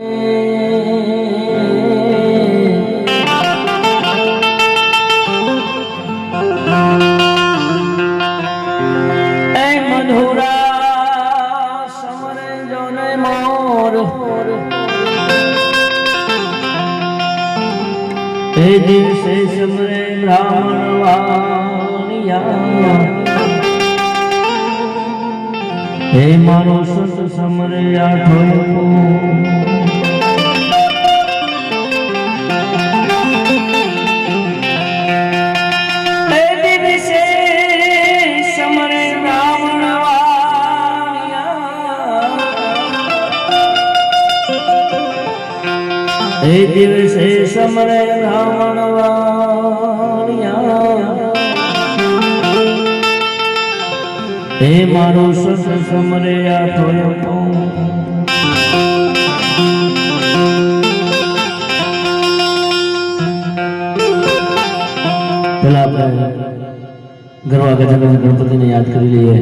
એ દિવસે સમરે બ્રાહ્મણ વાણિયા. હે મારો સંત સમરે આઠો એ દિવસે સમરે વાણિયા. હે મારો સસ સમરે આઠો પેલા આપણે ગરવા ગજાનંદ ગણપતિને યાદ કરી લઈએ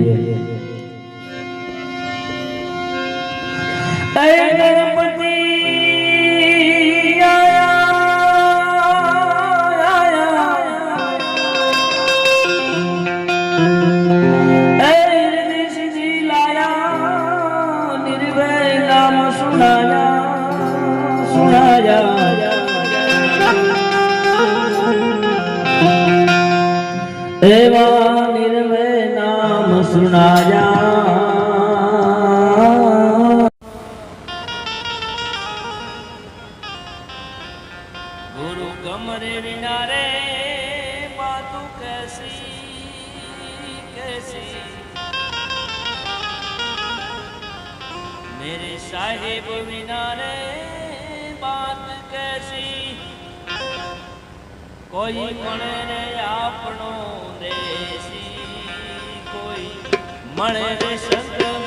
ਸਾਹਿਬ ਵਿਨਾਰੇ ਬਾਤ ਕੈਸੀ? ਕੋਈ ਮਣੇ ਨੇ ਆਪਣੋ ਦੇਸੀ ਕੋਈ ਮਣੇ ਦੇ ਸੰਗਤ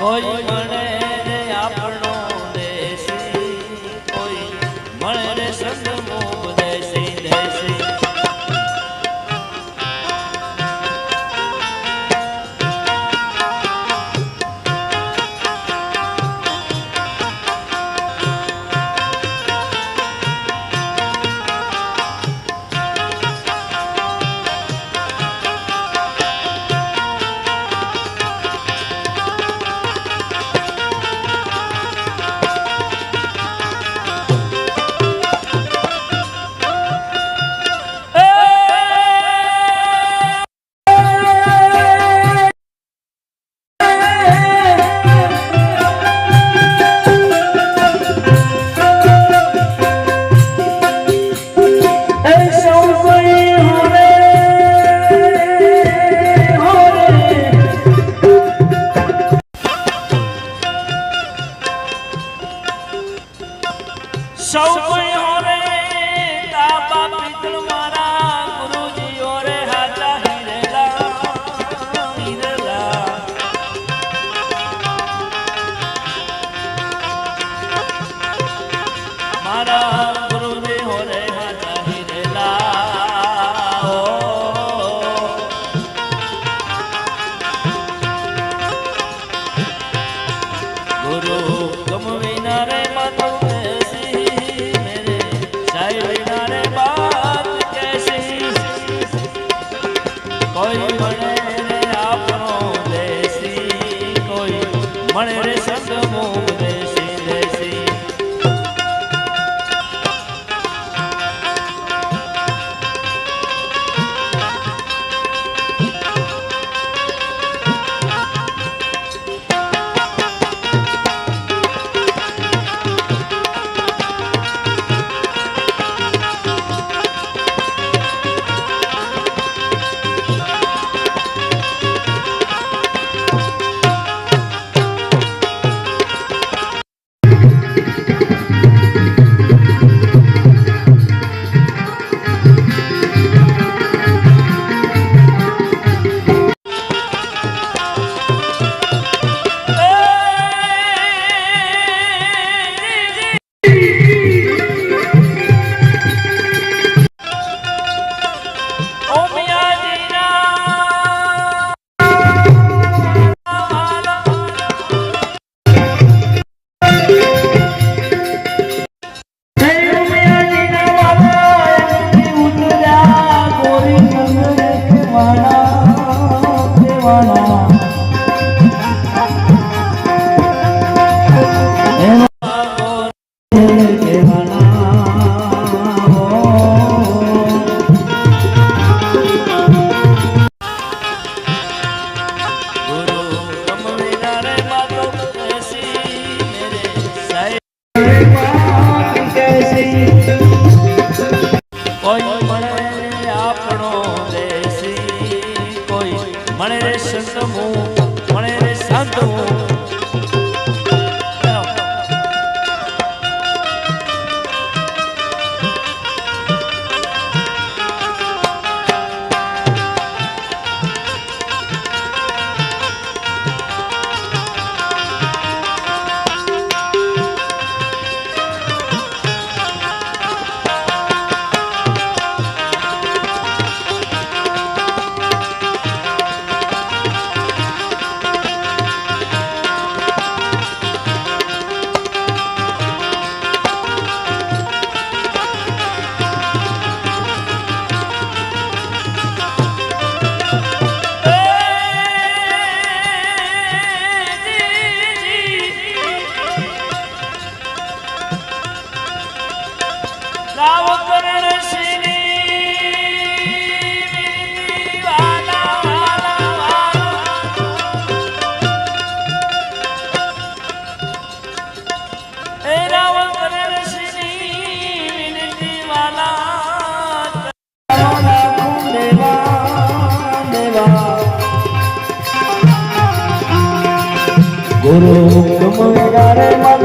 કોઈ સૌ કોઈ હોરે તાબા પિતૃ મારા ગુરુજી ઓરે હાજા હિરેલા હિરેલા. મારા મળે રે Bye. ગુરુ હુકમ વિના રે મન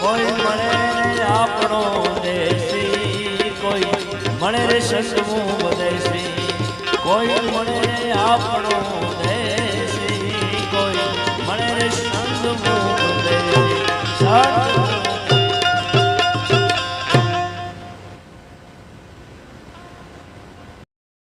કોઈ મળે આપણો દેશી કોઈ મળે રે સસમું બદેશી કોઈ મળે આપણો દેશી કોઈ મળે રે સંતમું